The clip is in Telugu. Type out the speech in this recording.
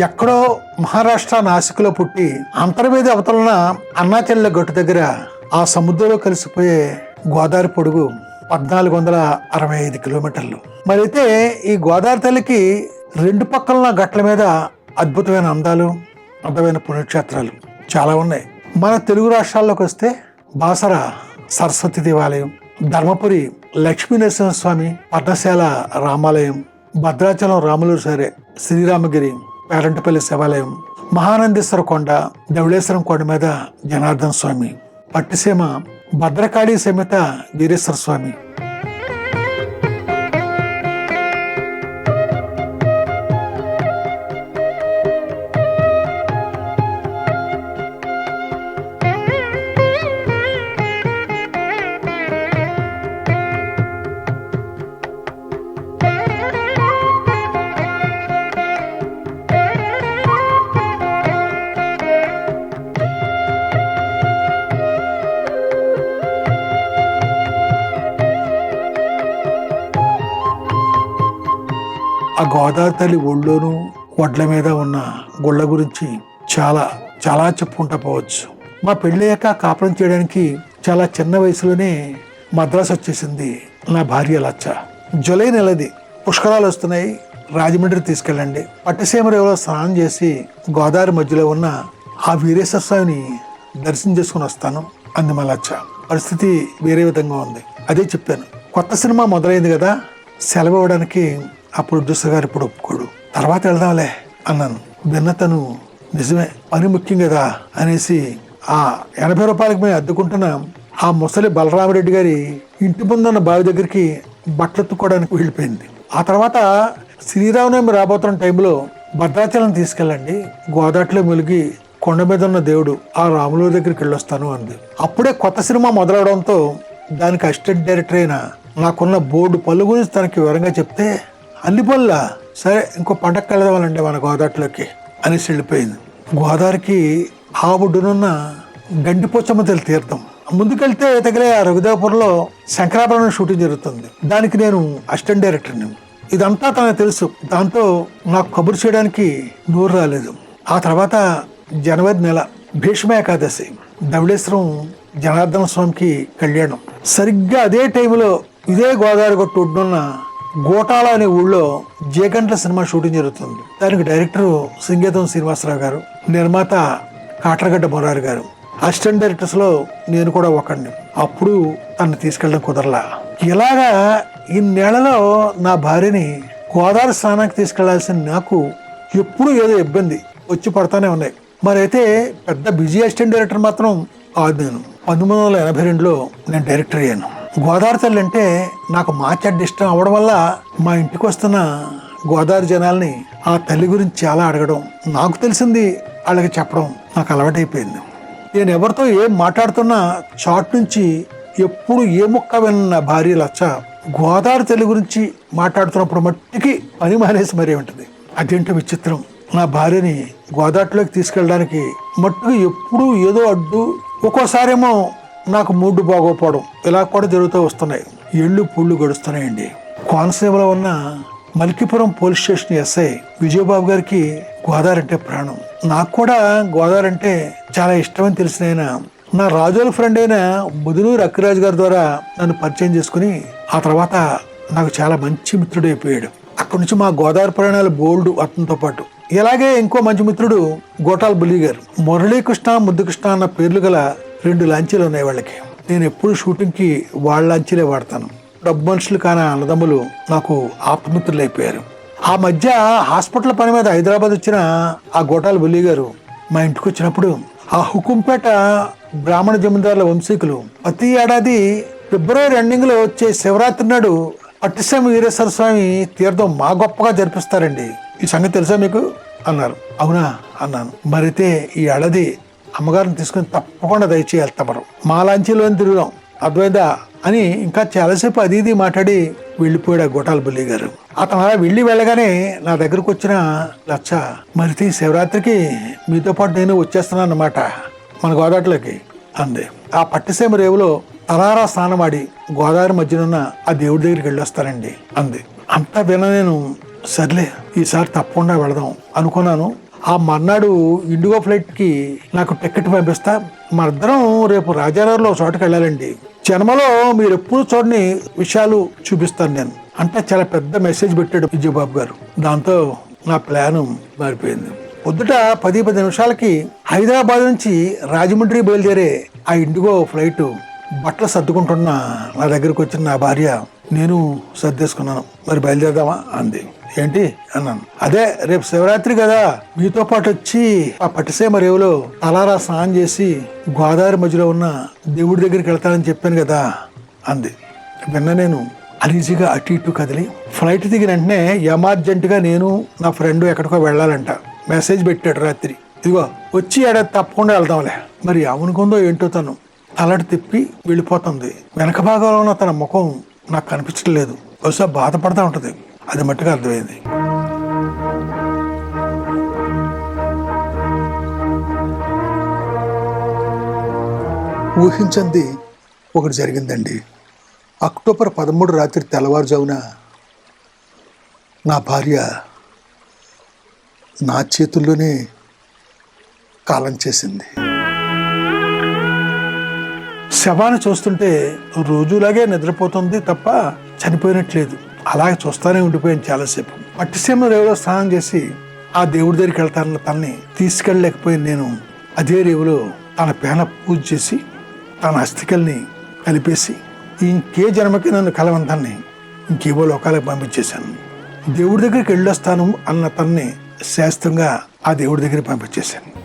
ఎక్కడో మహారాష్ట్ర నాసిక్లో పుట్టి అంతర్వేది అవతలన అన్నాచెల్ల గట్టు దగ్గర ఆ సముద్రంలో కలిసిపోయే గోదావరి పొడుగు పద్నాలుగు వందల అరవై ఐదు కిలోమీటర్లు. మరైతే ఈ గోదావరి తల్లికి రెండు పక్కల గట్ల మీద అద్భుతమైన అందాలు అందమైన పుణ్యక్షేత్రాలు చాలా ఉన్నాయి. మన తెలుగు రాష్ట్రాల్లోకి వస్తే బాసర సరస్వతి దేవాలయం ధర్మపురి లక్ష్మీ నరసింహస్వామి పద్మశాల రామాలయం భద్రాచలం రాములూరు సరే శ్రీరామగిరి పేరంటపల్లి శివాలయం మహానందేశ్వర కొండ ధవళేశ్వరం కొండ మీద జనార్దన్ స్వామి పట్టిసీమ భద్రకాళి సమేత గిరీశ్వర స్వామి. ఆ గోదావరి తల్లి ఒళ్ళోను వడ్ల మీద ఉన్న గుళ్ళ గురించి చాలా చాలా చెప్పుకుంటా పోవచ్చు. మా పెళ్ళయ్యాక కాపురం చేయడానికి చాలా చిన్న వయసులోనే మద్రాసు వచ్చేసింది నా భార్య లచ్చ. జూలై నెలది పుష్కరాలు వస్తున్నాయి రాజమండ్రి తీసుకెళ్ళండి. పట్టసీమ రేవులో స్నానం చేసి గోదావరి మధ్యలో ఉన్న ఆ వీరేశ్వర స్వామిని దర్శనం చేసుకుని వస్తాను అంది మా లచ్చ. పరిస్థితి వేరే విధంగా ఉంది. అదే చెప్పాను. కొత్త సినిమా మొదలైంది కదా సెలవు ఇవ్వడానికి ఆ ప్రొడ్యూసర్ గారు ఇప్పుడు ఒప్పుకోడు. తర్వాత వెళ్దాంలే అన్నాను. భిన్నతను నిజమే పని ముఖ్యం కదా అనేసి ఆ ఎనభై రూపాయలకి మేము అద్దుకుంటున్న ఆ ముసలి బలరామరెడ్డి గారి ఇంటి ముందున్న బావి దగ్గరికి బట్టలు ఎత్తుకోవడానికి వెళ్ళిపోయింది. ఆ తర్వాత శ్రీరామనవమి రాబోతున్న టైంలో భద్రాచలం తీసుకెళ్ళండి గోదాట్లో ములిగి కొండ మీద ఉన్న దేవుడు ఆ రాముల దగ్గరికి వెళ్ళొస్తాను అంది. అప్పుడే కొత్త సినిమా మొదలవడంతో దానికి అసిస్టెంట్ డైరెక్టర్ అయిన నాకున్న బోర్డు పళ్ళు గురించి తనకి వివరంగా చెప్తే అన్ని సరే ఇంకో పండగ కలదవాలండి మన గోదావరిలోకి అనేసి వెళ్ళిపోయింది. గోదావరికి ఆ ఒడ్డునున్న గండిపోచమ్మ తెలి తీర్థం. ముందుకెళ్తే తగిలే ఆ రఘుదేవపురంలో శంకరాభరణం షూటింగ్ జరుగుతుంది. దానికి నేను అసిస్టెంట్ డైరెక్టర్ని. ఇదంతా తనకు తెలుసు. దాంతో నాకు కబురు చేయడానికి నోరు రాలేదు. ఆ తర్వాత జనవరి నెల భీష్మ ఏకాదశి ధవళేశ్వరం జనార్దన స్వామికి కళ్యాణం. సరిగ్గా అదే టైంలో ఇదే గోదావరి గట్టు ఒడ్డున్న గోటాల అనే ఊళ్ళో జేగంట్ల సినిమా షూటింగ్ జరుగుతుంది. దానికి డైరెక్టర్ సింగేతం శ్రీనివాసరావు గారు నిర్మాత కాట్రగడ్డ మురారి గారు. అసిస్టెంట్ డైరెక్టర్స్లో నేను కూడా ఒకడిని. అప్పుడు తను తీసుకెళ్ళడం కుదరలా. ఇలాగా ఈ నెలలో నా భార్యని గోదావరి స్నానానికి తీసుకెళ్ళాల్సిన నాకు ఎప్పుడూ ఏదో ఇబ్బంది వచ్చి పడతానే ఉన్నాయి. మరైతే పెద్ద బిజీ అసిస్టెంట్ డైరెక్టర్ మాత్రం కాదు నేను. పంతొమ్మిది వందల ఎనభై రెండులో నేను డైరెక్టర్ అయ్యాను. గోదావరి తల్లి అంటే నాకు మాట్లాడి ఇష్టం అవడం వల్ల మా ఇంటికి వస్తున్న గోదావరి జనాల్ని ఆ తల్లి గురించి చాలా అడగడం నాకు తెలిసింది వాళ్ళకి చెప్పడం నాకు అలవాటైపోయింది. నేను ఎవరితో ఏం మాట్లాడుతున్నా చాట్ నుంచి ఎప్పుడు ఏ ముక్క విన్న భార్య లచ్చ గోదావరి తల్లి గురించి మాట్లాడుతున్నప్పుడు మట్టికి పని మానేసి మరీ ఉంటుంది. అదేంటో విచిత్రం. నా భార్యని గోదావరిలోకి తీసుకెళ్ళడానికి మట్టుకు ఎప్పుడూ ఏదో అడ్డు ఒక్కోసారేమో నాకు మూడు బాగోపోవడం ఇలా కూడా జరుగుతూ వస్తున్నాయి. ఎళ్ళు పుళ్ళు గడుస్తున్నాయండి. కోనసీమలో ఉన్న Malkipuram police station SI Vijayababu గారికి గోదావరి అంటే ప్రాణం. నాకు కూడా గోదావరి అంటే చాలా ఇష్టమని తెలిసిన ఆయన నా రాజోల ఫ్రెండ్ అయిన ముదునూరు అక్కిరాజు గారి ద్వారా నన్ను పరిచయం చేసుకుని ఆ తర్వాత నాకు చాలా మంచి మిత్రుడు అయిపోయాడు. అక్కడి నుంచి మా గోదావరి ప్రయాణాలు బోల్డ్ అతనితో పాటు. ఇలాగే ఇంకో మంచి మిత్రుడు గోటాల్ బుల్లి గారు. మురళీకృష్ణ ముద్దుకృష్ణ అన్న పేర్లు గల రెండు లాంచీలు ఉన్నాయి వాళ్ళకి. నేను ఎప్పుడు షూటింగ్కి వాళ్ళ లాంచీలే వాడతాను. డబ్బు మనుషులు కాని అన్నదమ్ములు నాకు ఆప్తమిత్రులు అయిపోయారు ఆ మధ్య హాస్పిటల్ పని మీద హైదరాబాద్ వచ్చిన ఆ గోటాల బుల్లి గారు మా ఇంటికి వచ్చినప్పుడు ఆ హుకుంపేట బ్రాహ్మణ జమీందారుల వంశీకులు ప్రతి ఏడాది ఫిబ్రవరి ఎండింగ్లో వచ్చే శివరాత్రి నాడు పట్టిస్వామి వీరేశ్వర స్వామి తీర్థం మా గొప్పగా జరిపిస్తారండి. ఈ సంగతి తెలుసా మీకు? అన్నారు. అవునా? అన్నాను. మరైతే ఈ ఏడాది అమ్మగారిని తీసుకుని తప్పకుండా దయచేయాలి తమరు మా లాంచీలోని తిరుగుదాం. అర్థమైందా? అని ఇంకా చాలాసేపు అది ఇది మాట్లాడి వెళ్ళిపోయాడు ఆ గోటాల బుల్లి గారు. అతను అలా వెళ్ళి వెళ్ళగానే నా దగ్గరకు వచ్చిన లచ్చ మరితి శివరాత్రికి మీతో పాటు నేను వచ్చేస్తున్నాను అన్నమాట మన గోదావరిలోకి అంది. ఆ పట్టిసీమ రేవులో తలారా స్నానమాడి గోదావరి మధ్యనున్న ఆ దేవుడి దగ్గరికి వెళ్ళొస్తానండి అంది. అంతా విన నేను సర్లే ఈసారి తప్పకుండా వెళదాం అనుకున్నాను. ఆ మర్నాడు ఇండిగో ఫ్లైట్కి నాకు టికెట్ పంపిస్తా. మరిద్దరం రేపు రాజానగర్లో ఒక చోటకి వెళ్ళాలండి. జన్మలో మీరు ఎప్పుడు చూడని విషయాలు చూపిస్తాను నేను. అంటే చాలా పెద్ద మెసేజ్ పెట్టాడు విజయబాబు గారు. దాంతో నా ప్లాన్ మారిపోయింది. పొద్దుట పది పది నిమిషాలకి హైదరాబాద్ నుంచి రాజమండ్రి బయలుదేరే ఆ ఇండిగో ఫ్లైట్ బట్టలు సర్దుకుంటున్న నా దగ్గరకు వచ్చిన నా భార్య నేను సర్దేసుకున్నాను. మరి బయలుదేరదామా? అంది. ఏంటి? అన్నాను. అదే రేపు శివరాత్రి కదా. మీతో పాటు వచ్చి ఆ పట్టిసీమ రేవులో తలారా స్నానం చేసి గోదావరి మధ్యలో ఉన్న దేవుడి దగ్గరికి వెళ్తానని చెప్పాను కదా అంది. విన్న నేను అలీజీగా అటు ఇటు కదిలి ఫ్లైట్ దిగిన వెంటనే ఎమర్జెంట్గా నేను నా ఫ్రెండ్ ఎక్కడికో వెళ్ళాలంట. మెసేజ్ పెట్టాడు రాత్రి. ఇదిగో వచ్చి ఆడ తప్పకుండా వెళ్దాంలే. మరి అవునుకుందో ఏంటో తను తలటి తిప్పి వెళ్ళిపోతుంది. వెనక భాగంలో ఉన్న తన ముఖం నాకు కనిపించడం లేదు. బహుశా బాధపడతా ఉంటుంది. అది మట్టుగా అర్థమైంది. ఊహించింది ఒకటి జరిగిందండి. అక్టోబర్ పదమూడు రాత్రి తెల్లవారుజామున నా భార్య నా చేతుల్లోనే కాలం చేసింది. శవాన్ని చూస్తుంటే రోజులాగే నిద్రపోతుంది తప్ప చనిపోయినట్లేదు. అలాగే చూస్తానే ఉండిపోయాను చాలాసేపు. పట్టిసీమ రేవులో స్నానం చేసి ఆ దేవుడి దగ్గరికి వెళ్తానన్న తనని తీసుకెళ్ళలేకపోయి నేను. అదే రేవులో తన పేన పూజ చేసి తన అస్థికల్ని కలిపేసి ఇంకే జన్మకి నన్ను కలవంతాన్ని ఇంకేవో లోకాలకు పంపించేశాను. దేవుడి దగ్గరికి వెళ్ళొస్తాను అన్న తన్ని శాస్త్రంగా ఆ దేవుడి దగ్గరికి పంపించేశాను.